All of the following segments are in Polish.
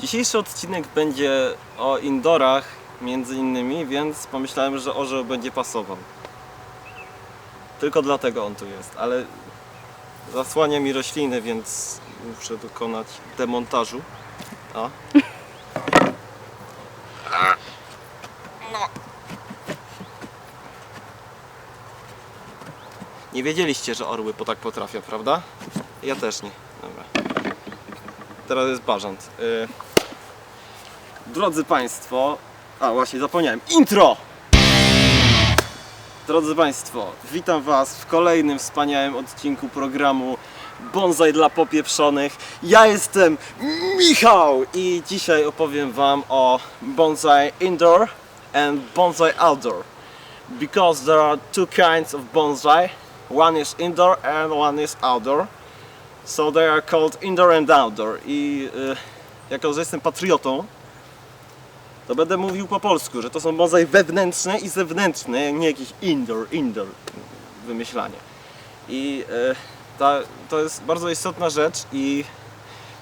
Dzisiejszy odcinek będzie o indoorach między innymi, więc pomyślałem, że orzeł będzie pasował. Tylko dlatego on tu jest, ale zasłania mi rośliny, więc muszę dokonać demontażu. A. Nie wiedzieliście, że orły po tak potrafią, prawda? Ja też nie. Dobra. Teraz jest bażant. Y... Drodzy Państwo, a właśnie zapomniałem, intro! Drodzy Państwo, witam Was w kolejnym wspaniałym odcinku programu Bonsai dla popieprzonych. Ja jestem Michał i dzisiaj opowiem Wam o bonsai indoor and bonsai outdoor. Because there are two kinds of bonsai. One is indoor and one is outdoor. So they are called indoor and outdoor. I y, jako że jestem patriotą, to będę mówił po polsku, że to są bonsai wewnętrzne i zewnętrzne, nie jakieś indoor, indoor wymyślanie. I y, ta, to jest bardzo istotna rzecz i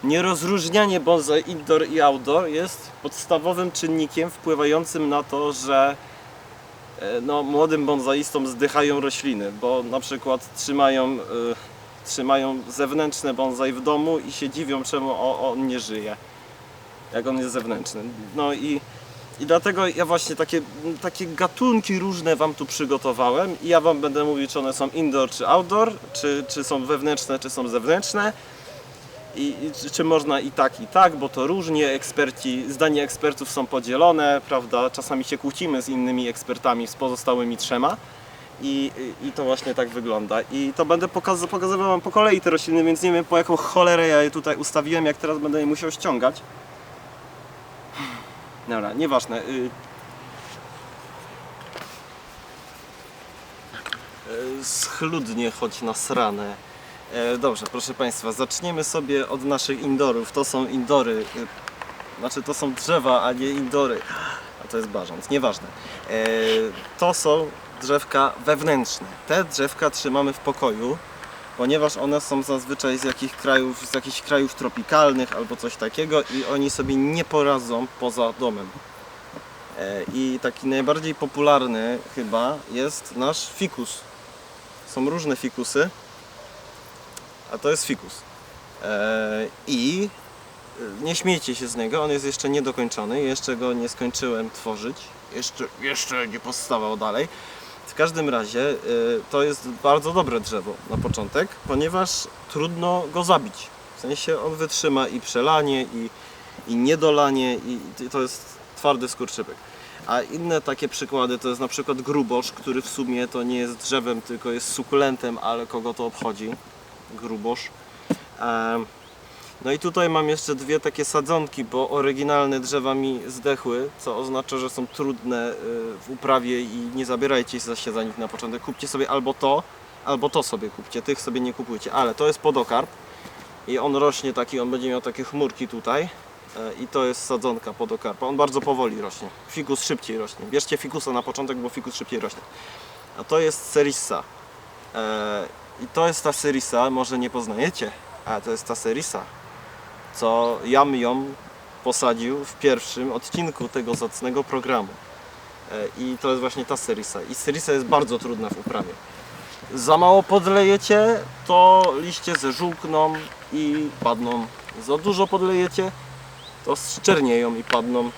nierozróżnianie bonsai indoor i outdoor jest podstawowym czynnikiem wpływającym na to, że e, no, młodym bonsaistom zdychają rośliny, bo na przykład trzymają, y, trzymają zewnętrzne bonsai w domu i się dziwią, czemu on nie żyje, jak on jest zewnętrzny. No i, i dlatego ja właśnie takie, takie gatunki różne Wam tu przygotowałem i ja Wam będę mówił, czy one są indoor czy outdoor, czy, czy są wewnętrzne, czy są zewnętrzne. I, i czy, czy można i tak, i tak, bo to różnie, eksperci, zdania ekspertów są podzielone, prawda, czasami się kłócimy z innymi ekspertami, z pozostałymi trzema i, i, i to właśnie tak wygląda. I to będę pokaz, pokazywał Wam po kolei te rośliny, więc nie wiem po jaką cholerę ja je tutaj ustawiłem, jak teraz będę je musiał ściągać. Dobra, nieważne. Y... Schludnie, choć nasrane. Dobrze, proszę Państwa, zaczniemy sobie od naszych indorów. To są indory, y, znaczy to są drzewa, a nie indory. A to jest bażant, nieważne. E, To są drzewka wewnętrzne. Te drzewka trzymamy w pokoju, ponieważ one są zazwyczaj z jakichś krajów, z jakichś krajów tropikalnych albo coś takiego i oni sobie nie poradzą poza domem. E, I taki najbardziej popularny chyba jest nasz fikus. Są różne fikusy a to jest fikus. Eee, I e, nie śmiejcie się z niego, on jest jeszcze niedokończony, jeszcze go nie skończyłem tworzyć, jeszcze, jeszcze nie powstawał dalej. W każdym razie e, to jest bardzo dobre drzewo na początek, ponieważ trudno go zabić. W sensie on wytrzyma i przelanie, i, i niedolanie, i, i to jest twardy skurczybyk. A inne takie przykłady to jest na przykład grubosz, który w sumie to nie jest drzewem, tylko jest sukulentem, ale kogo to obchodzi grubosz. Em, No i tutaj mam jeszcze dwie takie sadzonki, bo oryginalne drzewa mi zdechły, co oznacza, że są trudne y, w uprawie i nie zabierajcie się za nich na początek. Kupcie sobie albo to, albo to sobie kupcie, tych sobie nie kupujcie. Ale to jest podokarp i on rośnie taki, on będzie miał takie chmurki tutaj. E, I to jest sadzonka podokarpa. On bardzo powoli rośnie. Fikus szybciej rośnie. Bierzcie fikusa na początek, bo fikus szybciej rośnie. A to jest serissa. E, I to jest ta serisa, może nie poznajecie, a to jest ta serisa, co Jam ją posadził w pierwszym odcinku tego zacnego programu. E, I to jest właśnie ta serisa. I serisa jest bardzo trudna w uprawie. Za mało podlejecie, to liście zeżółkną i padną. Za dużo podlejecie, to szczernieją i padną.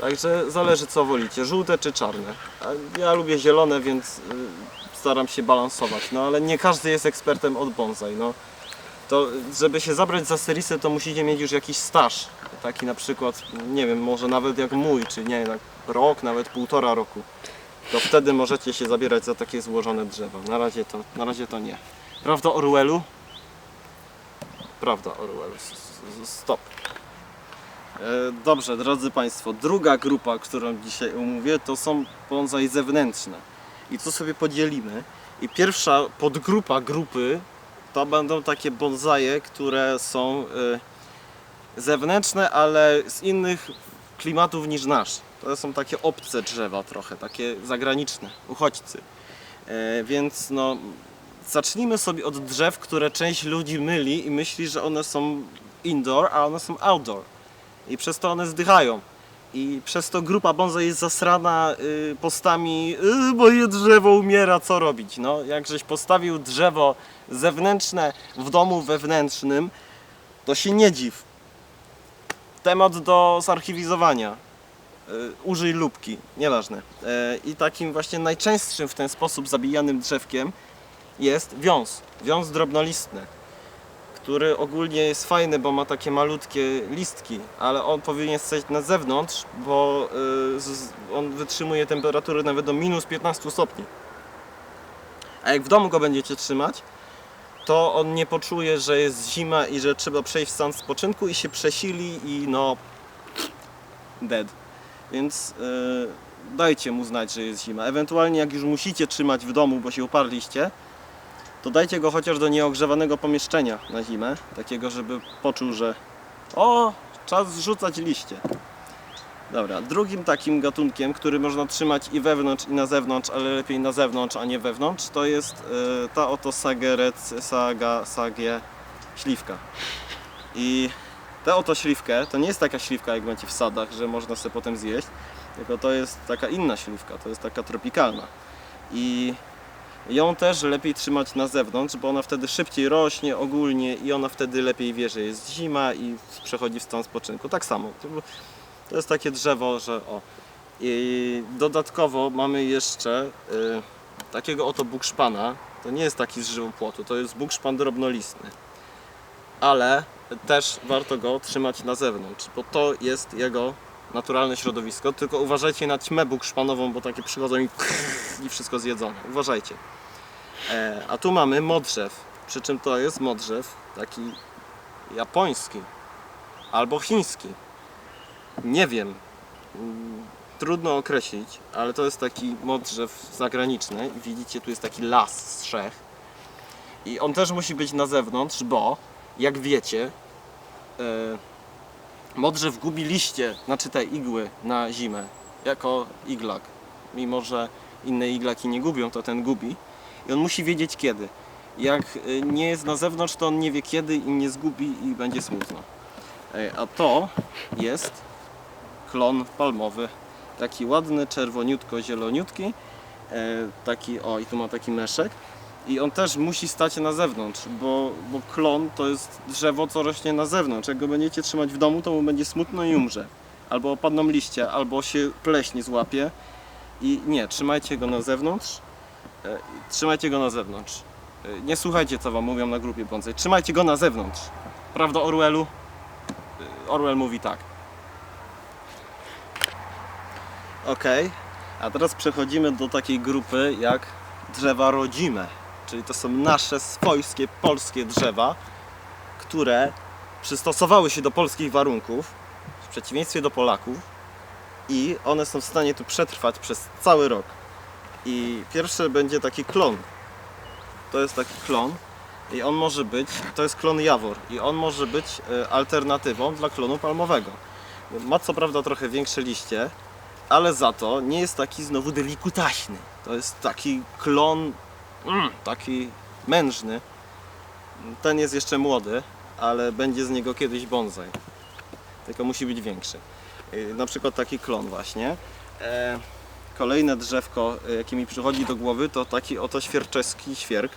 Także zależy co wolicie, żółte czy czarne. Ja lubię zielone, więc y, staram się balansować. No ale nie każdy jest ekspertem od bonsai. No. To żeby się zabrać za serisę, to musicie mieć już jakiś staż. Taki na przykład, nie wiem, może nawet jak mój, czy nie, rok, nawet półtora roku. To wtedy możecie się zabierać za takie złożone drzewa. Na razie to, na razie to nie. Prawda Orwellu? Prawda Orwellu. Stop. E, Dobrze, drodzy Państwo, druga grupa, którą dzisiaj omówię, to są bonsai zewnętrzne. I tu sobie podzielimy. I pierwsza podgrupa grupy to będą takie bonsaje, które są e, zewnętrzne, ale z innych klimatów niż nasz. To są takie obce drzewa trochę, takie zagraniczne, uchodźcy. E, Więc no, zacznijmy sobie od drzew, które część ludzi myli i myśli, że one są indoor, a one są outdoor. i przez to one zdychają. I przez to grupa bonsai jest zasrana y, postami, y, moje drzewo umiera, co robić? No, jak żeś postawił drzewo zewnętrzne w domu wewnętrznym, to się nie dziw. Temat do zarchiwizowania. Y, użyj lubki, nieważne. I takim właśnie najczęstszym w ten sposób zabijanym drzewkiem jest wiąz. Wiąz drobnolistny, który ogólnie jest fajny, bo ma takie malutkie listki, ale on powinien stać na zewnątrz, bo y, on wytrzymuje temperatury nawet do minus 15 stopni. A jak w domu go będziecie trzymać, to on nie poczuje, że jest zima i że trzeba przejść w stan spoczynku i się przesili i no dead. Więc yy, dajcie mu znać, że jest zima. Ewentualnie jak już musicie trzymać w domu, bo się uparliście, to dajcie go chociaż do nieogrzewanego pomieszczenia na zimę, takiego, żeby poczuł, że o, czas zrzucać liście. Dobra, drugim takim gatunkiem, który można trzymać i wewnątrz, i na zewnątrz, ale lepiej na zewnątrz, a nie wewnątrz, to jest y, ta oto Sageret, Saga, Sagie śliwka. I tę oto śliwkę, to nie jest taka śliwka jak macie w sadach, że można sobie potem zjeść, tylko to jest taka inna śliwka, to jest taka tropikalna. I ją też lepiej trzymać na zewnątrz, bo ona wtedy szybciej rośnie ogólnie i ona wtedy lepiej wie, że jest zima i przechodzi w stan spoczynku. Tak samo. To jest takie drzewo, że o. I dodatkowo mamy jeszcze y, takiego oto bukszpana. To nie jest taki z żywopłotu, to jest bukszpan drobnolistny. Ale też warto go trzymać na zewnątrz, bo to jest jego naturalne środowisko. Tylko uważajcie na ćmę bukszpanową, bo takie przychodzą i, i wszystko zjedzone. Uważajcie. E, a tu mamy modrzew. Przy czym to jest modrzew taki japoński albo chiński. Nie wiem. Trudno określić, ale to jest taki modrzew zagraniczny. Widzicie, tu jest taki las z trzech. I on też musi być na zewnątrz, bo jak wiecie, e, modrzew gubi liście, znaczy te igły na zimę, jako iglak. Mimo, że inne iglaki nie gubią, to ten gubi. I on musi wiedzieć kiedy. Jak y, nie jest na zewnątrz, to on nie wie kiedy i nie zgubi i będzie smutno. A to jest klon palmowy. Taki ładny, czerwoniutko, zieloniutki. E, Taki, o i tu ma taki meszek. I on też musi stać na zewnątrz, bo, bo klon to jest drzewo, co rośnie na zewnątrz. Jak go będziecie trzymać w domu, to mu będzie smutno i umrze. Albo opadną liście, albo się pleśń złapie. I nie, trzymajcie go na zewnątrz. E, Trzymajcie go na zewnątrz. E, Nie słuchajcie, co wam mówią na grupie bonsai. Trzymajcie go na zewnątrz. Prawda, Orwellu? E, Orwell mówi tak. Ok, a teraz przechodzimy do takiej grupy jak drzewa rodzime. Czyli to są nasze swojskie, polskie drzewa, które przystosowały się do polskich warunków, w przeciwieństwie do Polaków, i one są w stanie tu przetrwać przez cały rok. I pierwszy będzie taki klon. To jest taki klon i on może być, to jest klon Jawor i on może być e, alternatywą dla klonu palmowego. Ma co prawda trochę większe liście, ale za to nie jest taki znowu delikutaśny. To jest taki klon, mm, taki mężny. Ten jest jeszcze młody, ale będzie z niego kiedyś bonsai. Tylko musi być większy. Yy, Na przykład taki klon właśnie. E, Kolejne drzewko, y, jakie mi przychodzi do głowy, to taki oto świerczeski świerk.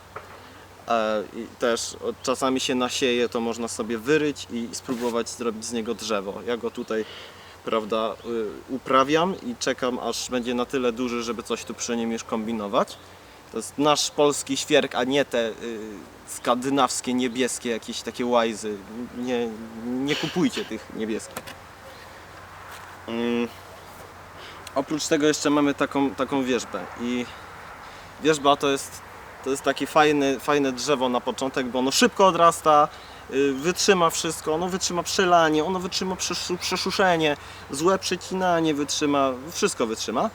E, I też czasami się nasieje, to można sobie wyryć i spróbować zrobić z niego drzewo. Ja go tutaj, prawda, y, uprawiam i czekam, aż będzie na tyle duży, żeby coś tu przy nim już kombinować. To jest nasz polski świerk, a nie te y, skandynawskie, niebieskie, jakieś takie łajzy. Nie, nie kupujcie tych niebieskich. Mm. Oprócz tego jeszcze mamy taką, taką wierzbę i wierzba to jest, to jest takie fajne, fajne drzewo na początek, bo ono szybko odrasta, y, wytrzyma wszystko, ono wytrzyma przelanie, ono wytrzyma przeszu- przeszuszenie, złe przecinanie wytrzyma, wszystko wytrzyma.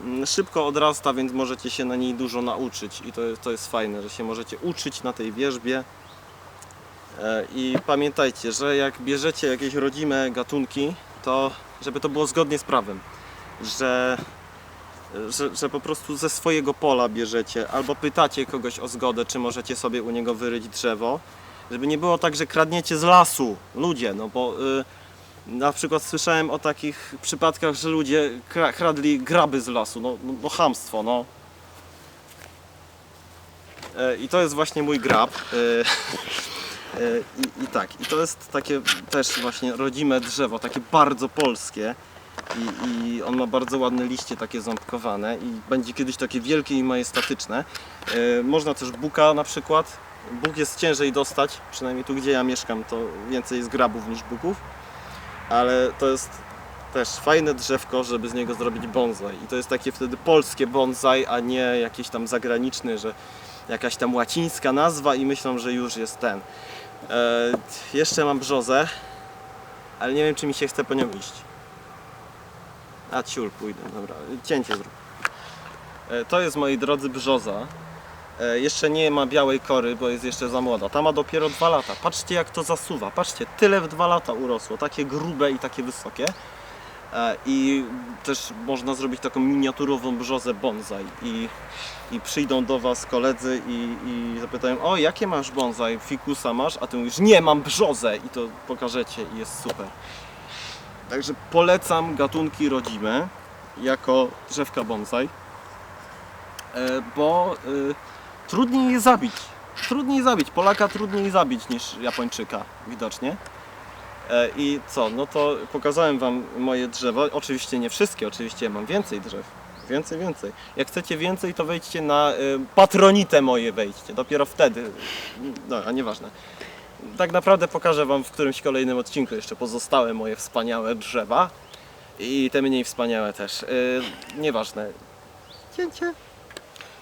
Mm, Szybko odrasta, więc możecie się na niej dużo nauczyć i to, to jest fajne, że się możecie uczyć na tej wierzbie. E, I pamiętajcie, że jak bierzecie jakieś rodzime gatunki, to żeby to było zgodnie z prawem że, że, że po prostu ze swojego pola bierzecie albo pytacie kogoś o zgodę, czy możecie sobie u niego wyryć drzewo, żeby nie było tak, że kradniecie z lasu ludzie, no bo y, Na przykład słyszałem o takich przypadkach, że ludzie kra- kradli graby z lasu. No, no, no no. E, I to jest właśnie mój grab. E, e, I, I tak, i to jest takie też właśnie rodzime drzewo, takie bardzo polskie. I, I on ma bardzo ładne liście takie ząbkowane i będzie kiedyś takie wielkie i majestatyczne. E, Można też buka na przykład. Bóg jest ciężej dostać, przynajmniej tu gdzie ja mieszkam to więcej jest grabów niż buków. Ale to jest też fajne drzewko, żeby z niego zrobić bonsai. I to jest takie wtedy polskie bonsai, a nie jakiś tam zagraniczny, że jakaś tam łacińska nazwa i myślą, że już jest ten. E, jeszcze mam brzozę, ale nie wiem czy mi się chce po nią iść. A ciul pójdę, dobra, cięcie zrób. E, to jest moi drodzy brzoza. E, jeszcze nie ma białej kory, bo jest jeszcze za młoda. Ta ma dopiero dwa lata. Patrzcie jak to zasuwa. Patrzcie, tyle w dwa lata urosło. Takie grube i takie wysokie. E, I też można zrobić taką miniaturową brzozę bonsai. I, i przyjdą do Was koledzy i, i zapytają, o jakie masz bonsai, fikusa masz? A Ty mówisz, nie, mam brzozę i to pokażecie i jest super. Także polecam gatunki rodzime jako drzewka bonsai, e, bo y, trudniej je zabić. Trudniej zabić. Polaka trudniej zabić niż Japończyka, widocznie. E, I co? No to pokazałem Wam moje drzewa. Oczywiście nie wszystkie, oczywiście ja mam więcej drzew. Więcej, więcej. Jak chcecie więcej, to wejdźcie na y, patronite moje wejdźcie. Dopiero wtedy. No, a nieważne. Tak naprawdę pokażę Wam w którymś kolejnym odcinku jeszcze pozostałe moje wspaniałe drzewa. I te mniej wspaniałe też. Y, nieważne. Cięcie.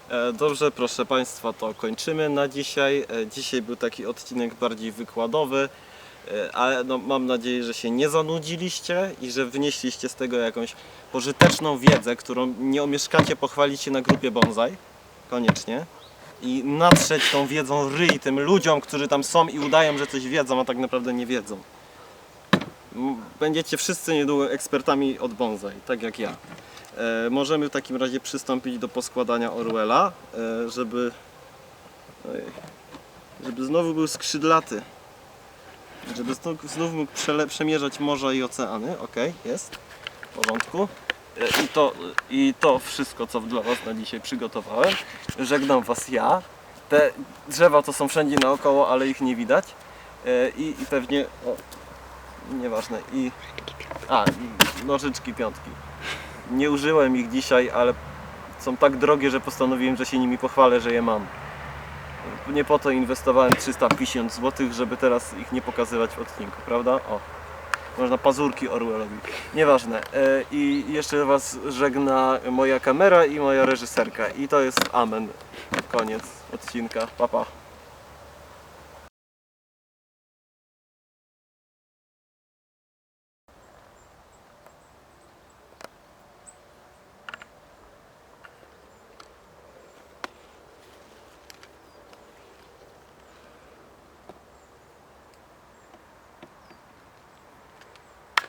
E, Dobrze, proszę Państwa, to kończymy na dzisiaj. E, Dzisiaj był taki odcinek bardziej wykładowy, e, ale no, mam nadzieję, że się nie zanudziliście i że wynieśliście z tego jakąś pożyteczną wiedzę, którą nie omieszkacie pochwalić się na grupie bonsai. Koniecznie. I natrzeć tą wiedzą ryj tym ludziom, którzy tam są i udają, że coś wiedzą, a tak naprawdę nie wiedzą. Będziecie wszyscy niedługo ekspertami od bonsai, tak jak ja. E, możemy w takim razie przystąpić do poskładania Orwella, e, żeby, żeby znowu był skrzydlaty. Żeby znów, mógł przemierzać morza i oceany. Ok, jest. W porządku. E, I to, I to wszystko, co dla Was na dzisiaj przygotowałem. Żegnam Was ja. Te drzewa to są wszędzie naokoło, ale ich nie widać. I, i pewnie... O, nieważne. I... A, nożyczki piątki. Nie użyłem ich dzisiaj, ale są tak drogie, że postanowiłem, że się nimi pochwalę, że je mam. Nie po to inwestowałem 350 zł, żeby teraz ich nie pokazywać w odcinku, prawda? O, można pazurki Orwellowi. Nieważne. E, I jeszcze Was żegna moja kamera i moja reżyserka. I to jest amen. Koniec odcinka. Pa, pa.